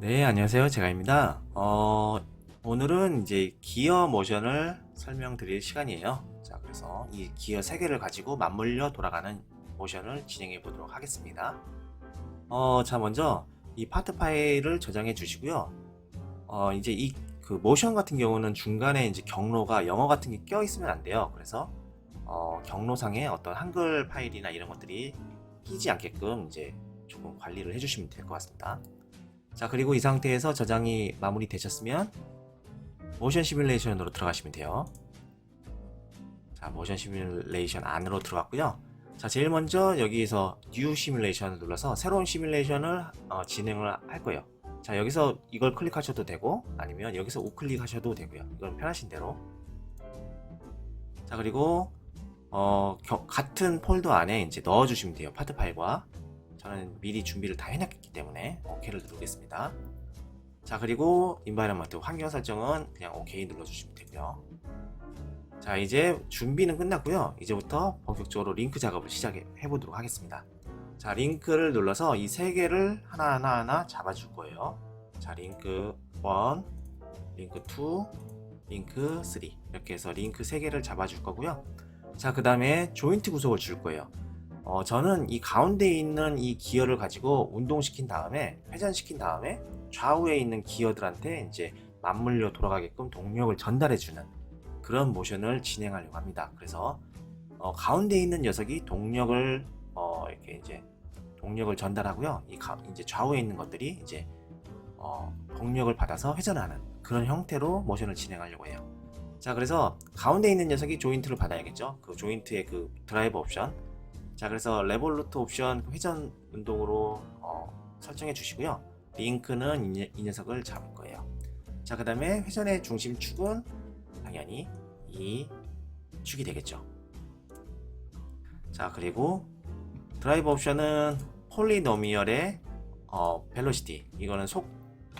네, 안녕하세요. 제가입니다. 어, 오늘은 이제 기어 모션을 설명드릴 시간이에요. 자, 그래서 이 기어 3개를 가지고 맞물려 돌아가는 모션을 진행해 보도록 하겠습니다. 어, 자, 먼저 이 파트 파일을 저장해 주시고요. 어, 이제 이 그 모션 같은 경우는 중간에 이제 경로가 영어 같은 게 껴 있으면 안 돼요. 그래서 어, 경로상에 어떤 한글 파일이나 이런 것들이 끼지 않게끔 이제 조금 관리를 해주시면 될 것 같습니다. 자 그리고 이 상태에서 저장이 마무리 되셨으면 모션 시뮬레이션으로 들어가시면 돼요 자 모션 시뮬레이션 안으로 들어갔고요 자 제일 먼저 여기에서 뉴 시뮬레이션을 눌러서 새로운 시뮬레이션을 어, 진행을 할 거예요 자 여기서 이걸 클릭하셔도 되고 아니면 여기서 우클릭 하셔도 되고요 이건 편하신 대로 자 그리고 어, 겨- 같은 폴더 안에 이제 넣어 주시면 돼요 파트 파일과 저는 미리 준비를 다 해놨기 때문에 OK를 누르겠습니다. 자 그리고 인바이러먼트 환경 설정은 그냥 OK 눌러주시면 되고요. 자 이제 준비는 끝났고요. 이제부터 본격적으로 링크 작업을 시작해 보도록 하겠습니다. 자 링크를 눌러서 이 세 개를 하나하나 하나 잡아줄 거예요. 자 링크 1, 링크 2, 링크 3 이렇게 해서 링크 세 개를 잡아줄 거고요. 자 그 다음에 조인트 구속을 줄 거예요. 어, 저는 이 가운데 있는 이 기어를 가지고 운동시킨 다음에 회전시킨 다음에 좌우에 있는 기어들한테 이제 맞물려 돌아가게끔 동력을 전달해주는 그런 모션을 진행하려고 합니다. 그래서 어, 가운데 있는 녀석이 동력을 어, 이렇게 이제 동력을 전달하고요. 이 가, 이제 좌우에 있는 것들이 이제 어, 동력을 받아서 회전하는 그런 형태로 모션을 진행하려고 해요. 자, 그래서 가운데 있는 녀석이 조인트를 받아야겠죠. 그 조인트의 그 드라이브 옵션 자 그래서 레볼루트 옵션 회전 운동으로 어, 설정해 주시고요 링크는 이, 이 녀석을 잡을 거예요 자 그 다음에 회전의 중심 축은 당연히 이 축이 되겠죠 자 그리고 드라이브 옵션은 폴리노미얼의 어, 벨로시티 이거는 속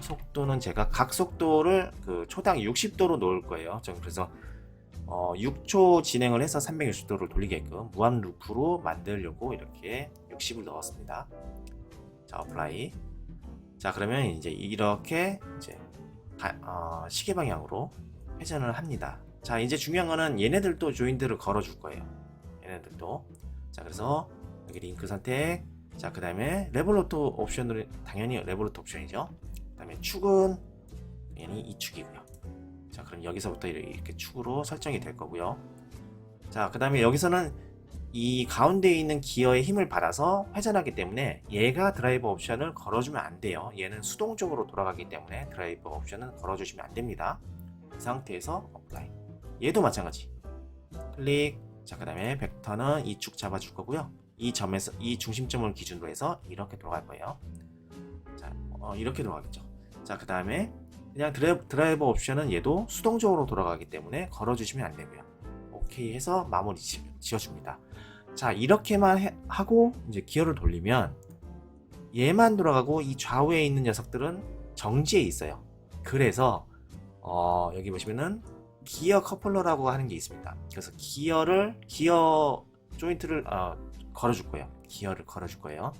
속도는 제가 각 속도를 그 초당 60도로 놓을 거예요 전 그래서 어, 6초 진행을 해서 360도를 돌리게끔 무한 루프로 만들려고 이렇게 60을 넣었습니다. 자, 어플라이. 자, 그러면 이제 이렇게 이제 가- 어, 시계 방향으로 회전을 합니다. 자, 이제 중요한 거는 얘네들도 조인트를 걸어 줄 거예요. 얘네들도. 자, 그래서 여기 링크 선택. 자, 그 다음에 레볼루트 옵션을 당연히 레볼루트 옵션이죠. 그 다음에 축은 당연히 이 축이고요. 자 그럼 여기서부터 이렇게 축으로 설정이 될 거고요. 자 그 다음에 여기서는 이 가운데 있는 기어의 힘을 받아서 회전하기 때문에 얘가 드라이버 옵션을 걸어주면 안 돼요. 얘는 수동적으로 돌아가기 때문에 드라이버 옵션은 걸어주시면 안 됩니다. 이 상태에서 어플라이. 얘도 마찬가지. 클릭. 자 그 다음에 벡터는 이 축 잡아줄 거고요 이 점에서 이 중심점을 기준으로 해서 이렇게 돌아갈 거예요 자 어, 이렇게 돌아가겠죠 자 그 다음에 그냥 드라이브, 드라이버 옵션은 얘도 수동적으로 돌아가기 때문에 걸어주시면 안 되고요. 오케이 해서 마무리 지, 지어줍니다. 자 이렇게만 해- 하고 이제 기어를 돌리면 얘만 돌아가고 이 좌우에 있는 녀석들은 정지해 있어요. 그래서 어, 여기 보시면은 기어 커플러라고 하는 게 있습니다. 그래서 기어를 기어 조인트를 어, 걸어줄 거예요. 기어를 걸어줄 거예요.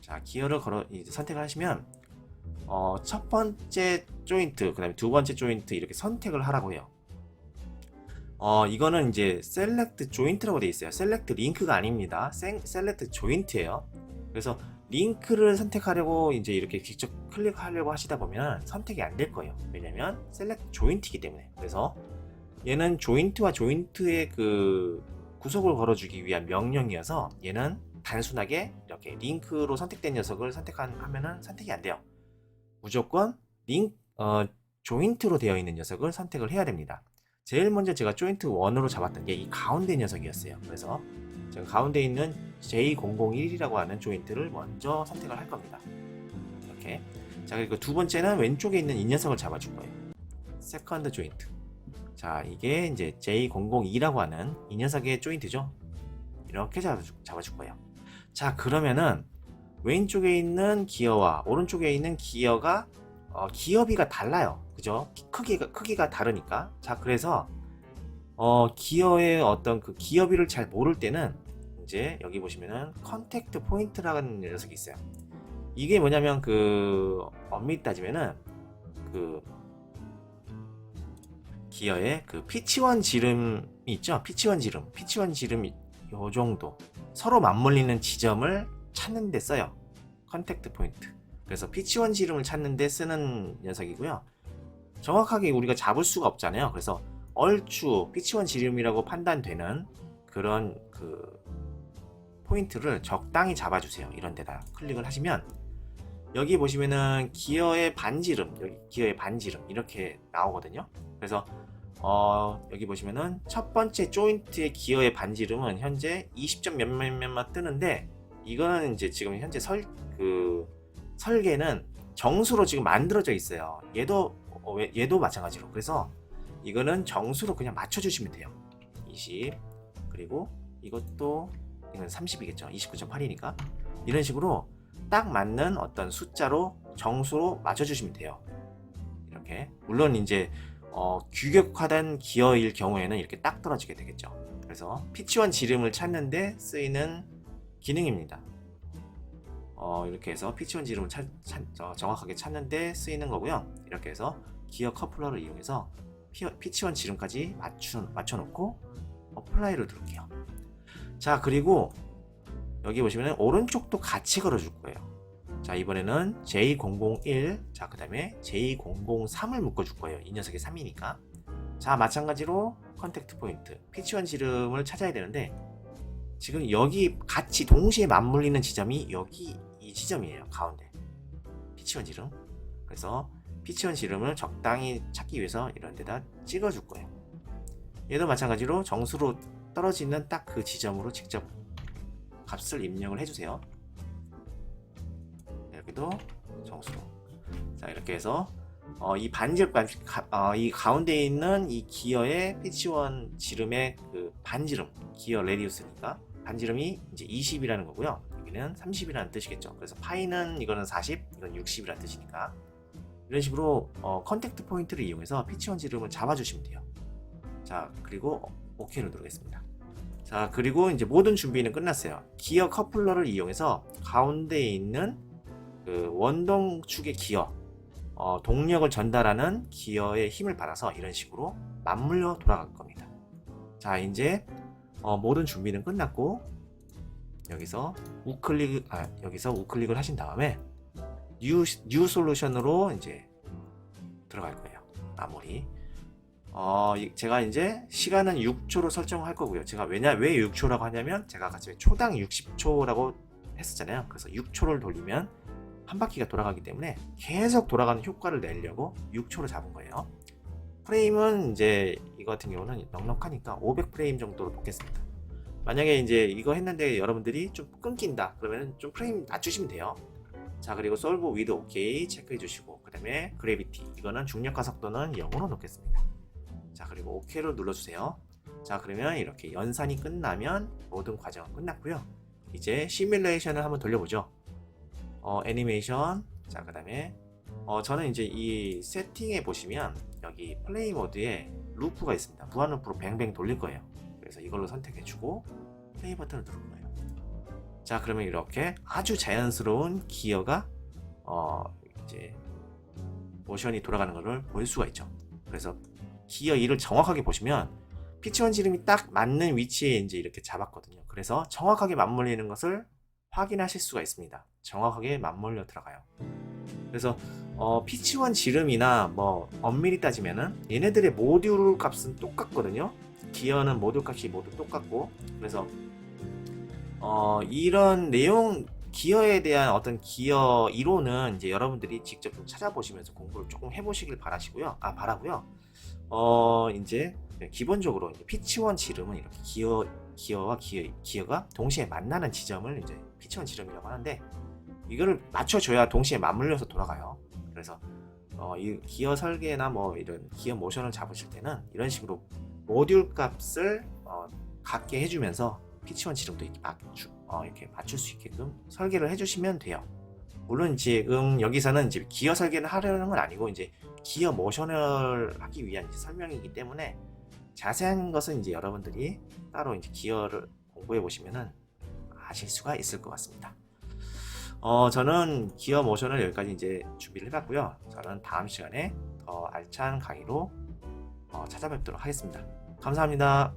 자 기어를 걸어 선택을 하시면 어, 첫 번째 조인트, 그 다음에 두 번째 조인트 이렇게 선택을 하라고 해요. 어, 이거는 이제 셀렉트 조인트라고 되어 있어요. 셀렉트 링크가 아닙니다. 셀렉트 조인트예요. 그래서 링크를 선택하려고 이제 이렇게 직접 클릭하려고 하시다 보면 선택이 안 될 거예요. 왜냐면 셀렉트 조인트이기 때문에. 그래서 얘는 조인트와 조인트의 그 구속을 걸어주기 위한 명령이어서 얘는 단순하게 이렇게 링크로 선택된 녀석을 선택하면은 선택이 안 돼요. 무조건 링 어, 조인트로 되어 있는 녀석을 선택을 해야 됩니다. 제일 먼저 제가 조인트 1으로 잡았던 게 이 가운데 녀석이었어요. 그래서 제가 가운데 있는 J001이라고 하는 조인트를 먼저 선택을 할 겁니다. 이렇게. 자, 그리고 두 번째는 왼쪽에 있는 이 녀석을 잡아줄 거예요. 세컨드 조인트. 자, 이게 이제 J002라고 하는 이 녀석의 조인트죠. 이렇게 잡아줄, 거예요. 자, 그러면은 왼쪽에 있는 기어와 오른쪽에 있는 기어가 어, 기어비가 달라요. 그죠? 키- 크기가 크기가 다르니까. 자, 그래서 어, 기어의 어떤 그 기어비를 잘 모를 때는 이제 여기 보시면은 컨택트 포인트라는 녀석이 있어요. 이게 뭐냐면 그 엄밀히 따지면은 그 기어의 그 피치원 지름이 있죠. 피치원 지름, 피치원 지름이 요 정도 서로 맞물리는 지점을 찾는 데 써요. 컨택트 포인트. 그래서 피치원 지름을 찾는 데 쓰는 녀석이고요. 정확하게 우리가 잡을 수가 없잖아요. 그래서 얼추 피치원 지름이라고 판단되는 그런 그 포인트를 적당히 잡아주세요. 이런 데다 클릭을 하시면 여기 보시면은 기어의 반지름, 여기 기어의 반지름 이렇게 나오거든요. 그래서 어, 여기 보시면은 첫 번째 조인트의 기어의 반지름은 현재 20점 몇몇몇만 뜨는데 이거는 이제 지금 현재 설 그 설계는 정수로 지금 만들어져 있어요. 얘도 어, 왜- 얘도 마찬가지로. 그래서 이거는 정수로 그냥 맞춰주시면 돼요. 20 그리고 이것도 이건 30이겠죠. 29.8이니까 이런 식으로 딱 맞는 어떤 숫자로 정수로 맞춰주시면 돼요. 이렇게 물론 이제 어, 규격화된 기어일 경우에는 이렇게 딱 떨어지게 되겠죠. 그래서 피치원 지름을 찾는데 쓰이는 기능입니다. 어, 이렇게 해서 피치원 지름을 찾, 찾- 어, 정확하게 찾는데 쓰이는 거고요. 이렇게 해서 기어 커플러를 이용해서 피, 피치원 지름까지 맞춰, 맞춰놓고 어플라이를 누를게요. 자 그리고 여기 보시면 오른쪽도 같이 걸어줄 거예요. 자 이번에는 J001, 자그 다음에 J003을 묶어줄 거예요. 이 녀석이 3이니까. 자 마찬가지로 컨택트 포인트, 피치원 지름을 찾아야 되는데 지금 여기 같이 동시에 맞물리는 지점이 여기 이 지점이에요. 가운데 피치원 지름. 그래서 피치원 지름을 적당히 찾기 위해서 이런 데다 찍어줄 거예요. 얘도 마찬가지로 정수로 떨어지는 딱 그 지점으로 직접 값을 입력을 해주세요. 여기도 정수로. 자 이렇게 해서 어, 이 반지름 어, 이 가운데 있는 이 기어의 피치원 지름의 그 반지름, 기어 레디우스니까 반지름이 이제 20이라는 거고요. 여기는 30이라는 뜻이겠죠. 그래서 파이는 이거는 40, 이건 60이라는 뜻이니까 이런 식으로 어, 컨택트 포인트를 이용해서 피치원 지름을 잡아주시면 돼요. 자 그리고 OK를 누르겠습니다. 자 그리고 이제 모든 준비는 끝났어요. 기어 커플러를 이용해서 가운데에 있는 그 원동축의 기어 어, 동력을 전달하는 기어의 힘을 받아서 이런 식으로 맞물려 돌아갈 겁니다. 자 이제 어, 모든 준비는 끝났고 여기서 우클릭 아 여기서 우클릭을 하신 다음에 뉴, 뉴 솔루션으로 이제 들어갈 거예요. 마무리. 어, 이- 제가 이제 시간은 6초로 설정할 거고요. 제가 왜냐 왜 6초라고 하냐면 제가 전에 초당 60초라고 했었잖아요. 그래서 6초를 돌리면 한 바퀴가 돌아가기 때문에 계속 돌아가는 효과를 내려고 6초로 잡은 거예요. 프레임은 이제 이거 같은 경우는 넉넉하니까 500프레임 정도로 놓겠습니다. 만약에 이제 이거 했는데 여러분들이 좀 끊긴다 그러면 좀 프레임 낮추시면 돼요. 자 그리고 솔브 위드 오케이 체크해 주시고 그 다음에 그래비티 이거는 중력과 속도는 0으로 놓겠습니다. 자 그리고 오케이를 눌러주세요. 자 그러면 이렇게 연산이 끝나면 모든 과정은 끝났고요. 이제 시뮬레이션을 한번 돌려보죠. 어, 애니메이션 자 그 다음에 어, 저는 이제 이 세팅에 보시면 여기 플레이 모드에 루프가 있습니다. 무한 루프로 뱅뱅 돌릴 거예요. 그래서 이걸로 선택해 주고 플레이 버튼을 누를 거예요. 자 그러면 이렇게 아주 자연스러운 기어가 어, 이제 모션이 돌아가는 것을 볼 수가 있죠. 그래서 기어 2를 정확하게 보시면 피치원 지름이 딱 맞는 위치에 이제 이렇게 잡았거든요. 그래서 정확하게 맞물리는 것을 확인하실 수가 있습니다. 정확하게 맞물려 들어가요. 그래서 어, 피치원 지름이나 뭐 엄밀히 따지면은 얘네들의 모듈 값은 똑같거든요. 기어는 모듈 값이 모두 똑같고 그래서 어, 이런 내용 기어에 대한 어떤 기어 이론은 이제 여러분들이 직접 좀 찾아보시면서 공부를 조금 해보시길 바라시고요. 아 바라고요. 어 이제 기본적으로 피치원 지름은 이렇게 기어 기어와 기어 기어가 동시에 만나는 지점을 이제 피치원 지름이라고 하는데 이거를 맞춰줘야 동시에 맞물려서 돌아가요. 그래서 어, 이 기어 설계나 뭐 이런 기어 모션을 잡으실 때는 이런 식으로 모듈 값을 어, 같게 해주면서 피치원 지름도 이렇게 맞추, 어, 이렇게 맞출 수 있게끔 설계를 해주시면 돼요. 물론 지금 여기서는 이제 기어 설계를 하려는 건 아니고 이제 기어 모션을 하기 위한 설명이기 때문에 자세한 것은 이제 여러분들이 따로 이제 기어를 공부해 보시면은 아실 수가 있을 것 같습니다. 어, 저는 기어 모션을 여기까지 이제 준비를 해봤고요. 저는 다음 시간에 더 알찬 강의로 어, 찾아뵙도록 하겠습니다. 감사합니다.